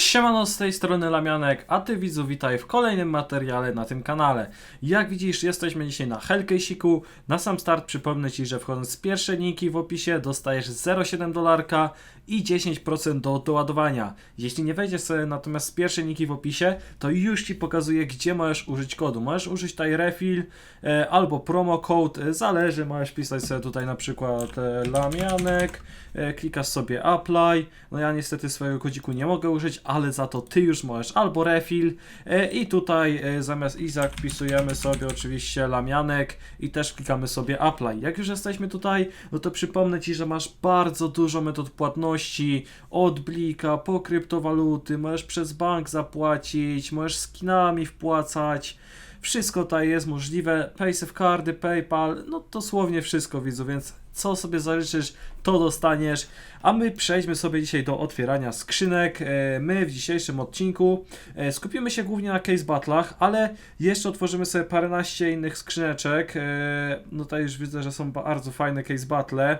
Siemano, z tej strony Lamianek, a ty widzu witaj w kolejnym materiale na tym kanale. Jak widzisz, jesteśmy dzisiaj na Hellcase'iku. Na sam start przypomnę ci, że wchodząc z pierwsze linki w opisie dostajesz 0,7 dolarka i 10% do doładowania. Jeśli nie wejdziesz sobie natomiast z pierwszej linki w opisie, to już ci pokazuję, gdzie możesz użyć kodu. Możesz użyć tutaj refill e, albo promo code, e, zależy, możesz pisać sobie tutaj na przykład e, Lamianek, e, klikasz sobie apply, no ja niestety swojego kodziku nie mogę użyć, ale za to ty już możesz albo refill e, i tutaj e, zamiast Izak wpisujemy sobie oczywiście Lamianek i też klikamy sobie apply. Jak już jesteśmy tutaj, no to przypomnę ci, że masz bardzo dużo metod płatności, od blika po kryptowaluty, możesz przez bank zapłacić, możesz skinami wpłacać. Wszystko tutaj jest możliwe. Paysafe kardy, PayPal, no dosłownie wszystko widzu, więc co sobie zaliczysz, to dostaniesz. A my przejdźmy sobie dzisiaj do otwierania skrzynek. E, My w dzisiejszym odcinku e, skupimy się głównie na case battlach, ale jeszcze otworzymy sobie paręnaście innych skrzyneczek. E, No tutaj już widzę, że są bardzo fajne case battle.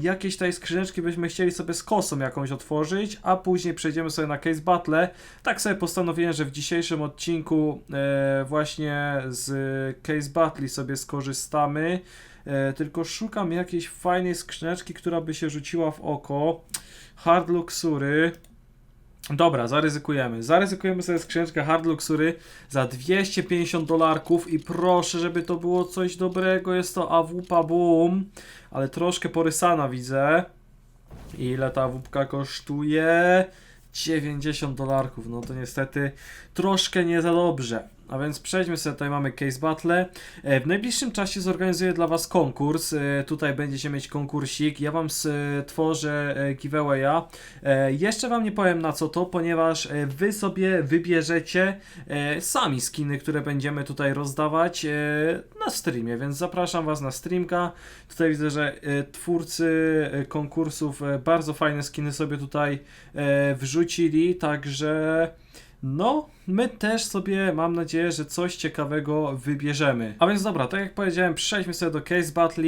Jakieś tutaj skrzyneczki byśmy chcieli sobie z kosą jakąś otworzyć, a później przejdziemy sobie na case battle. Tak sobie postanowiłem, że w dzisiejszym odcinku właśnie z case battli sobie skorzystamy. E, tylko szukam jakiejś fajnej skrzyneczki, która by się rzuciła w oko. Hard Luxury. Dobra, zaryzykujemy. Zaryzykujemy sobie skrzyneczkę Hard Luxury za 250 dolarków i proszę, żeby to było coś dobrego. Jest to AWP Boom, ale troszkę porysana widzę. Ile ta AWP kosztuje? 90 dolarków. No to niestety troszkę nie za dobrze. A więc przejdźmy sobie, tutaj mamy case battle. E, W najbliższym czasie zorganizuję dla Was konkurs. E, Tutaj będziecie mieć konkursik. Ja Wam stworzę e, giveawaya. Jeszcze Wam nie powiem na co to, ponieważ Wy sobie wybierzecie sami skiny, które będziemy tutaj rozdawać na streamie, więc zapraszam Was na streamka. Tutaj widzę, że twórcy konkursów bardzo fajne skiny sobie tutaj wrzucili, także no, my też sobie mam nadzieję, że coś ciekawego wybierzemy. A więc dobra, tak jak powiedziałem, przejdźmy sobie do Case Battle.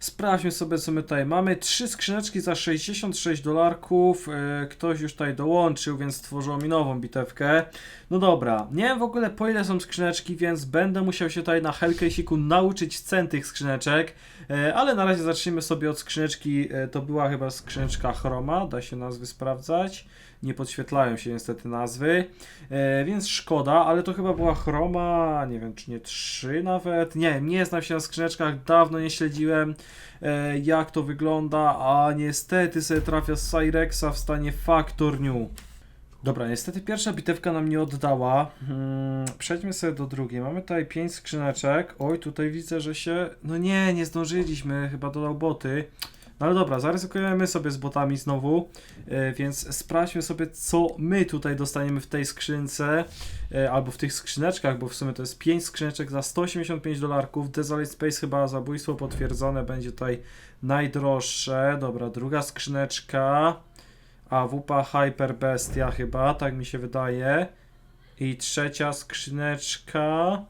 Sprawdźmy sobie, co my tutaj mamy. Trzy skrzyneczki za 66 dolarków. E, Ktoś już tutaj dołączył, więc stworzyło mi nową bitewkę. No dobra, nie wiem w ogóle po ile są skrzyneczki, więc będę musiał się tutaj na Hellcase'iku nauczyć cen tych skrzyneczek. E, Ale na razie zacznijmy sobie od skrzyneczki. e, To była chyba skrzyneczka Chroma, da się nazwy sprawdzać. Nie podświetlają się niestety nazwy, e, więc szkoda, ale to chyba była Chroma, nie wiem czy nie 3 nawet. Nie, nie znam się na skrzyneczkach, dawno nie śledziłem e, jak to wygląda, a niestety sobie trafia z Cyrexa w stanie Factor New. Dobra, niestety pierwsza bitewka nam nie oddała. Hmm, przejdźmy sobie do drugiej. Mamy tutaj 5 skrzyneczek. Oj, tutaj widzę, że się. No nie, nie zdążyliśmy, chyba dodał boty. No ale dobra, zaryzykujemy sobie z botami znowu, e, więc sprawdźmy sobie, co my tutaj dostaniemy w tej skrzynce, e, albo w tych skrzyneczkach, bo w sumie to jest 5 skrzyneczek za 185 dolarków. Desolate Space chyba zabójstwo potwierdzone będzie tutaj najdroższe. Dobra, druga skrzyneczka. AWP Hyper Bestia chyba, tak mi się wydaje. I trzecia skrzyneczka.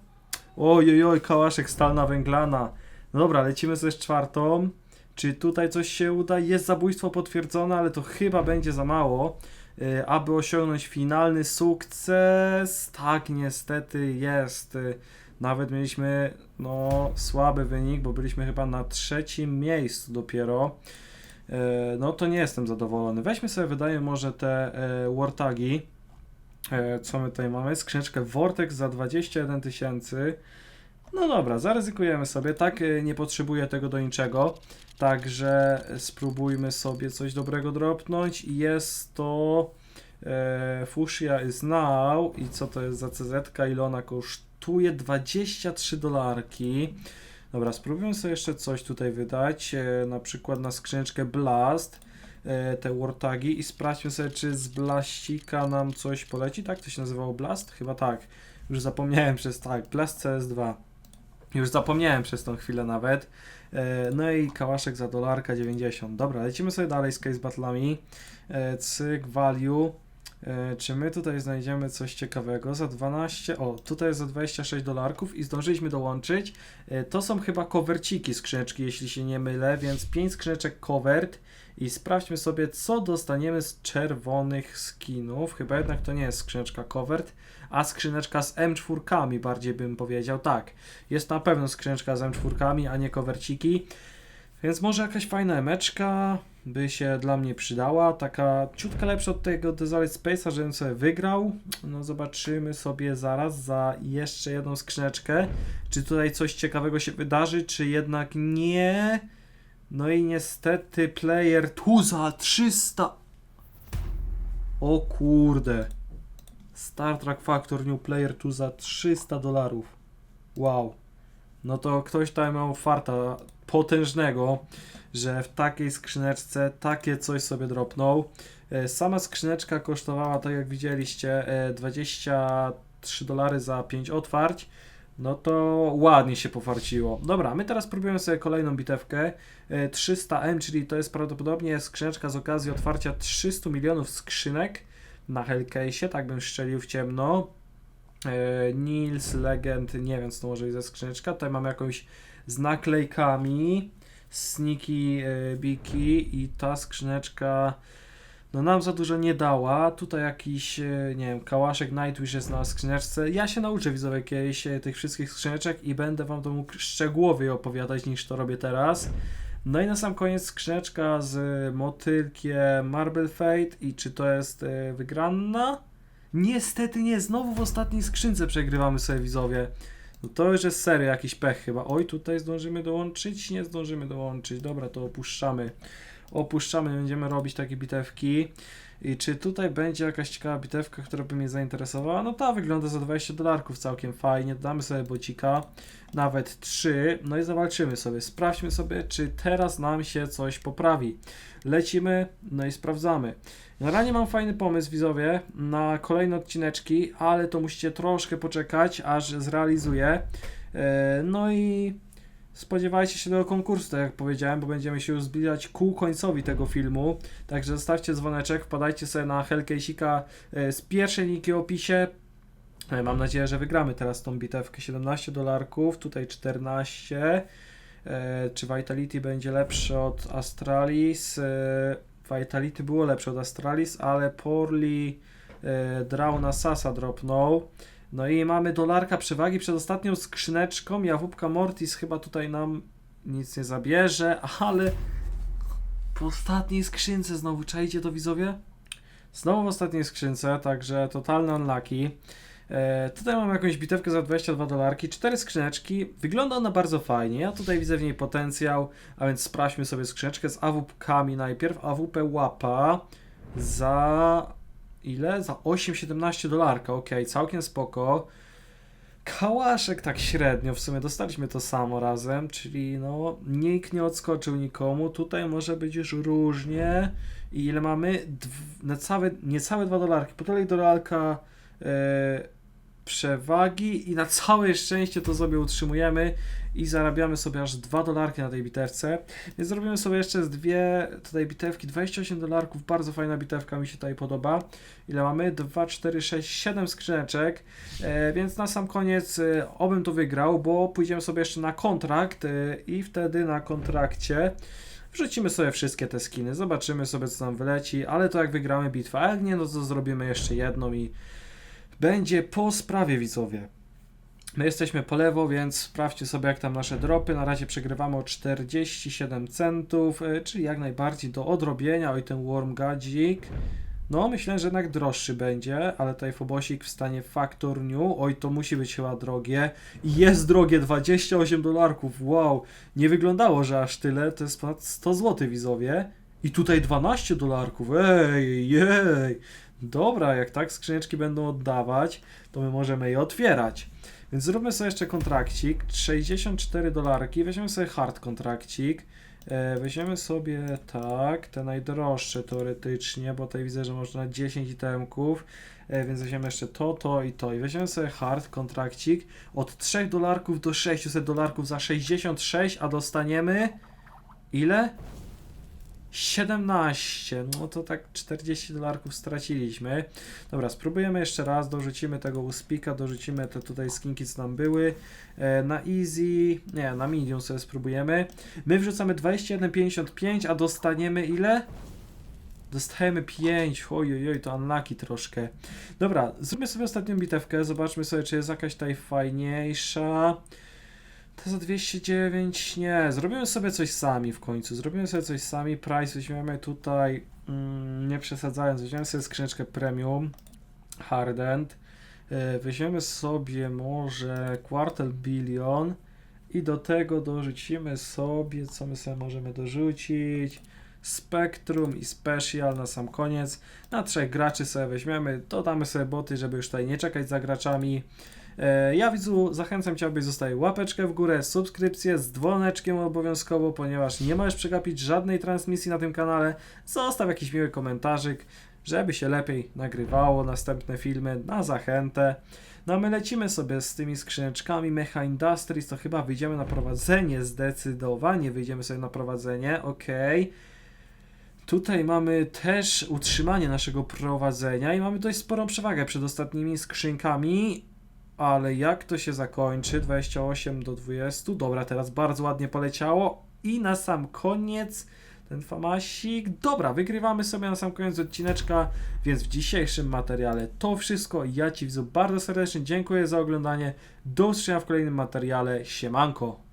Oj, oj, kałaszek stalna węglana. No dobra, lecimy ze czwartą. Czy tutaj coś się uda? Jest zabójstwo potwierdzone, ale to chyba będzie za mało, y, aby osiągnąć finalny sukces. Tak, niestety jest. Y, Nawet mieliśmy no, słaby wynik, bo byliśmy chyba na trzecim miejscu dopiero. E, No to nie jestem zadowolony. Weźmy sobie, wydaje może te e, Wartagi. E, co my tutaj mamy? Skrzyneczkę Vortex za 21 tysięcy. No dobra, zaryzykujemy sobie. Tak, e, nie potrzebuję tego do niczego. Także spróbujmy sobie coś dobrego dropnąć. Jest to e, Fuchsia is now. I co to jest za CZ? Ile ona kosztuje? 23 dolarki. Dobra, spróbujmy sobie jeszcze coś tutaj wydać. E, na przykład na skrzyneczkę Blast. E, te Wartagi i sprawdźmy sobie, czy z Blastika nam coś poleci. Tak to się nazywało Blast? Chyba tak. Już zapomniałem przez tak. Blast CS2. Już zapomniałem przez tą chwilę nawet. E, No i kałaszek za dolarka 90. Dobra, lecimy sobie dalej z case battlami. E, Cyk, value. E, czy my tutaj znajdziemy coś ciekawego za 12? O, tutaj jest za 26 dolarków i zdążyliśmy dołączyć. E, to są chyba coverciki skrzyneczki, jeśli się nie mylę, więc 5 skrzyneczek covert i sprawdźmy sobie, co dostaniemy z czerwonych skinów. Chyba jednak to nie jest skrzyneczka covert, a skrzyneczka z M4, bardziej bym powiedział. Tak, jest na pewno skrzyneczka z M4, a nie coverciki. Więc może jakaś fajna emeczka by się dla mnie przydała. Taka ciutka lepsza od tego Desolate Space'a, żebym sobie wygrał. No zobaczymy sobie zaraz za jeszcze jedną skrzyneczkę. Czy tutaj coś ciekawego się wydarzy, czy jednak nie. No i niestety player tu za 300. O kurde. Star Trek Factor New Player tu za 300 dolarów. Wow. No to ktoś tam miał farta potężnego, że w takiej skrzyneczce takie coś sobie dropnął. E, Sama skrzyneczka kosztowała, tak jak widzieliście, e, 23 dolary za 5 otwarć. No to ładnie się pofarciło. Dobra, my teraz próbujemy sobie kolejną bitewkę. E, 300M, czyli to jest prawdopodobnie skrzyneczka z okazji otwarcia 300 milionów skrzynek na Hellcase'ie, tak bym strzelił w ciemno. E, Nils, Legend, nie wiem co to może być za skrzyneczka. Tutaj mamy jakąś z naklejkami. Sneaky e, Biki i ta skrzyneczka no nam za dużo nie dała. Tutaj jakiś, e, nie wiem, kałaszek Nightwish jest na skrzyneczce. Ja się nauczę widzowie kiedyś tych wszystkich skrzyneczek i będę wam to mógł szczegółowiej opowiadać niż to robię teraz. No i na sam koniec skrzyneczka z motylkiem Marble Fate i czy to jest wygrana? Niestety nie, znowu w ostatniej skrzynce przegrywamy sobie widzowie. No to już jest serio jakiś pech chyba. Oj, tutaj zdążymy dołączyć? Nie zdążymy dołączyć. Dobra, to opuszczamy. Opuszczamy, będziemy robić takie bitewki. I czy tutaj będzie jakaś ciekawa bitewka, która by mnie zainteresowała? No ta wygląda za 20 dolarków całkiem fajnie. Damy sobie bocika, nawet 3. No i zawalczymy sobie. Sprawdźmy sobie, czy teraz nam się coś poprawi. Lecimy, no i sprawdzamy. Na razie mam fajny pomysł, widzowie, na kolejne odcineczki, ale to musicie troszkę poczekać, aż zrealizuję. E, No i spodziewajcie się tego konkursu, tak jak powiedziałem, bo będziemy się już zbliżać ku końcowi tego filmu. Także zostawcie dzwoneczek, wpadajcie sobie na Hellcase'ika e, z pierwszej linki w opisie. E, Mam nadzieję, że wygramy teraz tą bitewkę. 17 dolarków, tutaj 14. E, Czy Vitality będzie lepsze od Astralis? Vitality było lepsze od Astralis, ale Porli Drauna Sasa dropnął. No i mamy dolarka przewagi przed ostatnią skrzyneczką. Jawóbka Mortis chyba tutaj nam nic nie zabierze, ale po ostatniej skrzynce znowu czajcie to widzowie? Znowu w ostatniej skrzynce, także totalny unlucky. E, tutaj mam jakąś bitewkę za 22 dolarki, cztery skrzyneczki. Wygląda ona bardzo fajnie. Ja tutaj widzę w niej potencjał, a więc sprawdźmy sobie skrzyneczkę z AWP-kami najpierw. AWP łapa za ile? Za 8,17 dolarka. Ok, całkiem spoko. Kałaszek tak średnio, w sumie dostaliśmy to samo razem, czyli no nikt nie odskoczył nikomu. Tutaj może być już różnie. I ile mamy? Niecałe, niecałe 2 dolarki. Półtorej dolarka e, przewagi i na całe szczęście to sobie utrzymujemy i zarabiamy sobie aż 2 dolarki na tej bitewce. Więc zrobimy sobie jeszcze z dwie tutaj bitewki, 28 dolarków, bardzo fajna bitewka, mi się tutaj podoba. Ile mamy? 2, 4, 6, 7 skrzyneczek, e, więc na sam koniec e, obym to wygrał, bo pójdziemy sobie jeszcze na kontrakt e, i wtedy na kontrakcie wrzucimy sobie wszystkie te skiny, zobaczymy sobie co nam wyleci, ale to jak wygramy bitwę, a jak nie, no to zrobimy jeszcze jedną i będzie po sprawie widzowie. My jesteśmy po lewo, więc sprawdźcie sobie jak tam nasze dropy. Na razie przegrywamy o 47 centów, y, czyli jak najbardziej do odrobienia. Oj, ten Worm Gadzik. No, myślę, że jednak droższy będzie, ale tutaj Fobosik w stanie Factor New. Oj, to musi być chyba drogie. I jest drogie, 28 dolarków. Wow, nie wyglądało, że aż tyle. To jest ponad 100 zł widzowie. I tutaj 12 dolarków. Ej, jej. Dobra, jak tak skrzyneczki będą oddawać, to my możemy je otwierać. Więc zróbmy sobie jeszcze kontrakcik. 64 dolarki. Weźmiemy sobie hard kontrakcik. E, weźmiemy sobie tak, te najdroższe teoretycznie, bo tutaj widzę, że można 10 itemków. E, więc weźmiemy jeszcze to, to i to. I weźmiemy sobie hard kontrakcik od 3 dolarków do 600 dolarków za 66, a dostaniemy ile? 17. No to tak 40 dolarków straciliśmy. Dobra, spróbujemy jeszcze raz, dorzucimy tego uspika, dorzucimy te tutaj skinki, co nam były. E, na easy, nie, na medium sobie spróbujemy. My wrzucamy 21,55, a dostaniemy ile? Dostajemy 5, oj, oj, to unlucky troszkę. Dobra, zróbmy sobie ostatnią bitewkę, zobaczmy sobie, czy jest jakaś tutaj fajniejsza. To za 209, nie, zrobimy sobie coś sami w końcu, zrobimy sobie coś sami, price weźmiemy tutaj, mm, nie przesadzając, weźmiemy sobie skrzyneczkę premium, hardened, yy, weźmiemy sobie może quartal billion i do tego dorzucimy sobie, co my sobie możemy dorzucić, Spectrum i Special na sam koniec. Na trzech graczy sobie weźmiemy, dodamy sobie boty, żeby już tutaj nie czekać za graczami. E, Ja widzu zachęcam Cię, abyś zostawił łapeczkę w górę, subskrypcję z dzwoneczkiem obowiązkowo, ponieważ nie możesz przegapić żadnej transmisji na tym kanale. Zostaw jakiś miły komentarzyk, żeby się lepiej nagrywało następne filmy na zachętę. No a my lecimy sobie z tymi skrzyneczkami Mecha Industries, to chyba wyjdziemy na prowadzenie, zdecydowanie wyjdziemy sobie na prowadzenie, okej. Tutaj mamy też utrzymanie naszego prowadzenia i mamy dość sporą przewagę przed ostatnimi skrzynkami, ale jak to się zakończy? 28 do 20. Dobra, teraz bardzo ładnie poleciało. I na sam koniec ten famasik. Dobra, wygrywamy sobie na sam koniec odcineczka, więc w dzisiejszym materiale to wszystko. Ja Ci widzu bardzo serdecznie dziękuję za oglądanie. Do usłyszenia w kolejnym materiale. Siemanko.